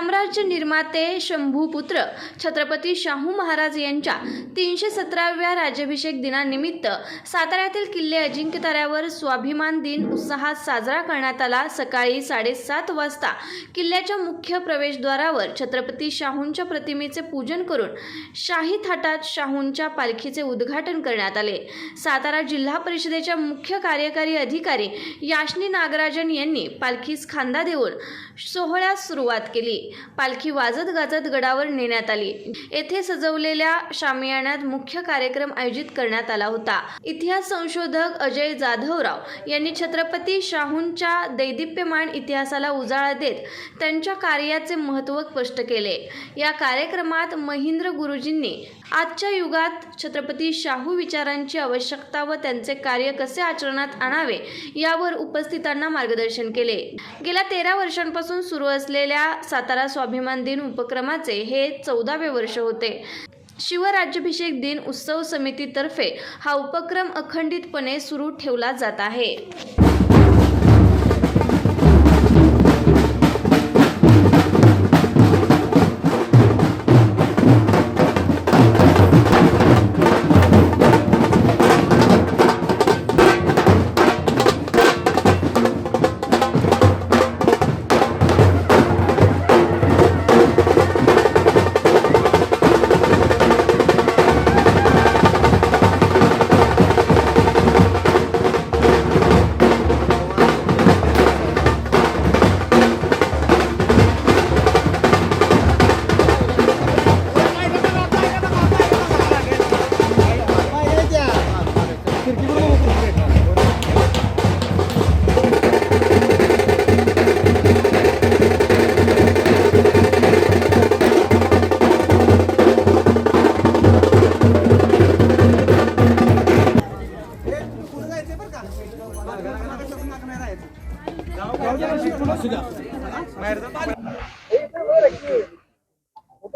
साम्राज्य निर्माते शंभूपुत्र छत्रपती शाहू महाराज यांच्या तीनशे सतराव्या राज्याभिषेक दिनानिमित्त साताऱ्यातील किल्ले अजिंक्यताऱ्यावर स्वाभिमान दिन उत्साहात साजरा करण्यात आला. सकाळी साडेसात वाजता किल्ल्याच्या मुख्य प्रवेशद्वारावर छत्रपती शाहूंच्या प्रतिमेचे पूजन करून शाही थाटात शाहूंच्या पालखीचे उद्घाटन करण्यात आले. सातारा जिल्हा परिषदेच्या मुख्य कार्यकारी अधिकारी याशनी नागराजन यांनी पालखीस खांदा देऊन सोहळ्यास सुरुवात केली. पालखी वाजत गाजत गडावर नेण्यात आली. येथे सजवलेल्या शामियाण्यात मुख्य कार्यक्रम आयोजित करण्यात आला होता. इतिहास संशोधक अजय जाधवराव यांनी छत्रपती शाहूंच्या दैदिप्यमान इतिहासाला उजाळा देत त्यांच्या कार्याचे महत्त्व स्पष्ट केले. या कार्यक्रमात महेंद्र गुरुजींनी आजच्या युगात छत्रपती शाहू विचारांची आवश्यकता व त्यांचे कार्य कसे आचरणात आणावे यावर उपस्थितांना मार्गदर्शन केले. गेल्या तेरा वर्षांपासून सुरू असलेल्या सातारा स्वाभिमान दिन उपक्रमाचे हे चौदावे वर्ष होते. शिवराज्याभिषेक दिन उत्सव समितीतर्फे हा उपक्रम अखंडितपणे सुरू ठेवला जात आहे.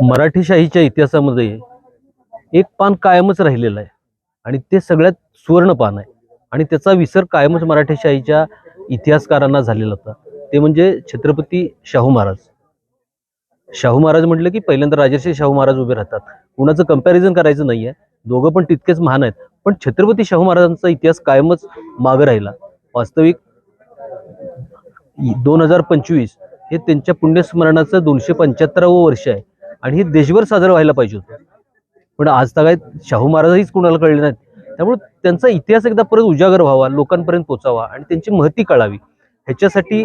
मराठीशाहीच्या इतिहासामध्ये एक पान कायमच राहिलेलं आहे. आणि ते सगळ्यात सुवर्ण पान आहे. आणि त्याचा विसर कायमच मराठीशाहीच्या इतिहासकारांना झालेला होता. ते म्हणजे छत्रपती शाहू महाराज. शाहू महाराज म्हटलं की पहिल्यांदा राजर्षी शाहू महाराज उभे राहतात. कुणाचं कंपॅरिझन करायचं नाहीये. दोघं पण तितकेच महान आहेत. पण छत्रपती शाहू महाराजांचा इतिहास कायमच मागं राहिला. वास्तविक दोन हजार पंचवीस हे त्यांच्या पुण्यस्मरणाचं दोनशे पंच्याहत्तरावं वर्ष आहे. आणि हे देशभर साजरं व्हायला पाहिजे होतं. पण आज काय शाहू महाराजहीच कुणाला कळले नाहीत. त्यामुळे त्यांचा इतिहास एकदा परत उजागर व्हावा लोकांपर्यंत पोचावा आणि त्यांची महती कळावी. ह्याच्यासाठी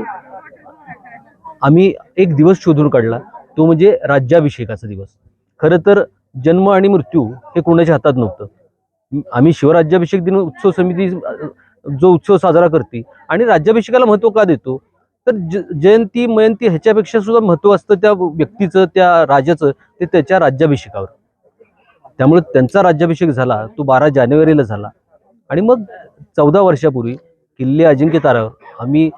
आम्ही एक दिवस शोधून काढला तो म्हणजे राज्याभिषेकाचा दिवस. खरं तर जन्म आणि मृत्यू हे कोणाच्या हातात नव्हतं. आम्ही शिवराज्याभिषेक दिन उत्सव समिती जो उत्सव साजरा करते आणि राज्याभिषेकाला महत्त्व का देतो? तर ज जयंती मयंती ह्याच्यापेक्षा सुद्धा महत्त्व असतं त्या व्यक्तीचं त्या राजाचं ते त्याच्या राज्याभिषेकावर. त्यामुळे त्यांचा राज्याभिषेक झाला तो बारा जानेवारीला झाला. आणि मग चौदा वर्षापूर्वी किल्ले अजिंक्य तारावर आम्ही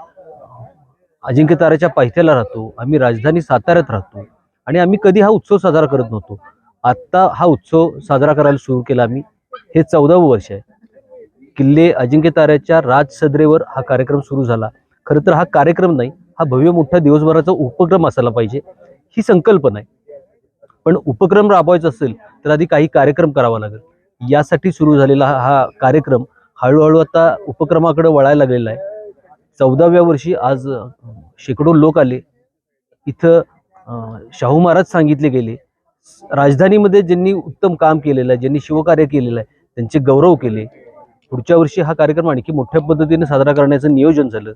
अजिंक्यताऱ्याच्या पायथ्याला राहतो आम्ही राजधानी साताऱ्यात राहतो आणि आम्ही कधी हा उत्सव साजरा करत नव्हतो. आत्ता हा उत्सव साजरा करायला सुरू केला आम्ही. हे चौदावं वर्ष आहे. किल्ले अजिंक्य ताऱ्याच्या राजसदरेवर हा कार्यक्रम सुरू झाला. खरं तर हा कार्यक्रम नाही हा भव्य मोठा दिवसभराचा उपक्रम असायला पाहिजे. ही संकल्पना आहे. पण उपक्रम राबवायचा असेल तर आधी काही कार्यक्रम करावा लागेल. यासाठी सुरू झालेला हा हा कार्यक्रम हळूहळू आता उपक्रमाकडे वळायला लागलेला आहे. चौदाव्या वर्षी आज शेकडो लोक आले. इथं शाहू महाराज सांगितले गेले. राजधानीमध्ये ज्यांनी उत्तम काम केलेलं आहे ज्यांनी शिवकार्य केलेलं आहे त्यांचे गौरव केले. पुढच्या वर्षी हा कार्यक्रम आणखी मोठ्या पद्धतीने साजरा करण्याचं नियोजन झालं.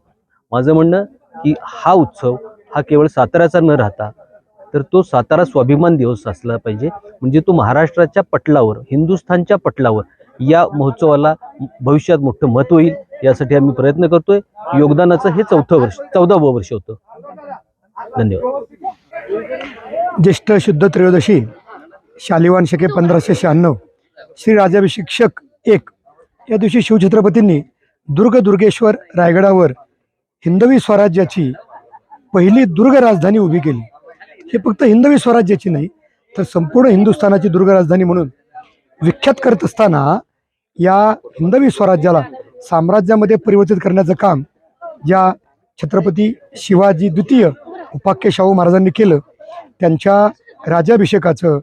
माझं म्हणणं की हा उत्सव हा केवळ साताऱ्याचा न राहता तर तो सातारा स्वाभिमान दिवस असला पाहिजे. म्हणजे तो महाराष्ट्राच्या पटलावर हिंदुस्थानच्या पटलावर या महोत्सवाला भविष्यात मोठं महत्त्व होईल यासाठी आम्ही प्रयत्न करतोय. योगदानाचं हे चौथं वर्ष चौदावं वर्ष होतं. धन्यवाद. ज्येष्ठ शुद्ध त्रयोदशी शालिवान शके पंधराशे शहाण्णव श्री राजाभिषिक्षक एक या दिवशी शिवछत्रपतींनी दुर्ग दुर्गेश्वर रायगडावर हिंदवी स्वराज्याची पहिली दुर्ग राजधानी उभी केली. हे फक्त हिंदवी स्वराज्याची नाही तर संपूर्ण हिंदुस्थानाची दुर्ग राजधानी म्हणून विख्यात करत असताना या हिंदवी स्वराज्याला साम्राज्यामध्ये परिवर्तित करण्याचं काम ज्या छत्रपती शिवाजी द्वितीय उपाख्य शाहू महाराजांनी केलं त्यांच्या राज्याभिषेकाचं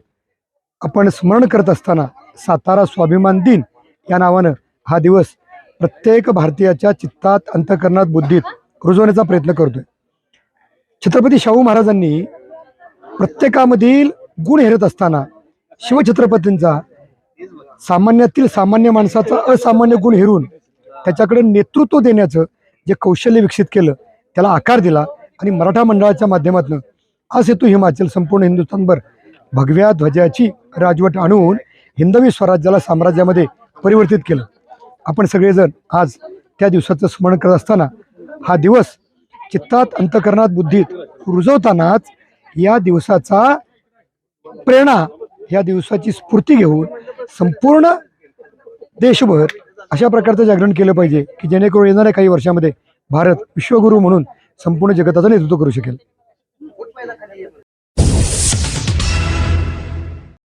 आपण स्मरण करत असताना सातारा स्वाभिमान दिन या नावानं हा दिवस प्रत्येक भारतीयाच्या चित्तात अंतकरणात बुद्धीत रुजवण्याचा प्रयत्न करतोय. छत्रपती शाहू महाराजांनी प्रत्येकामधील गुण हेरत असताना शिवछत्रपतींचा सामान्यातील सामान्य माणसाचा असामान्य गुण हेरून त्याच्याकडे नेतृत्व देण्याचं जे कौशल्य विकसित केलं त्याला आकार दिला आणि मराठा मंडळाच्या माध्यमातून आज हेतू हिमाचल संपूर्ण हिंदुस्थानभर भगव्या ध्वजाची राजवट आणून हिंदवी स्वराज्याला साम्राज्यामध्ये परिवर्तित केलं. आपण सगळेजण आज त्या दिवसाचं स्मरण करत असताना हा दिवस चित्तात अंतकरणात बुद्धीत रुजवतानाच या दिवसाचा प्रेरणा या दिवसाची स्फूर्ती घेऊन संपूर्ण देशभर अशा प्रकारचं जागरण केलं पाहिजे की जेणेकरून येणाऱ्या काही वर्षामध्ये भारत विश्वगुरू म्हणून संपूर्ण जगताचं नेतृत्व करू शकेल.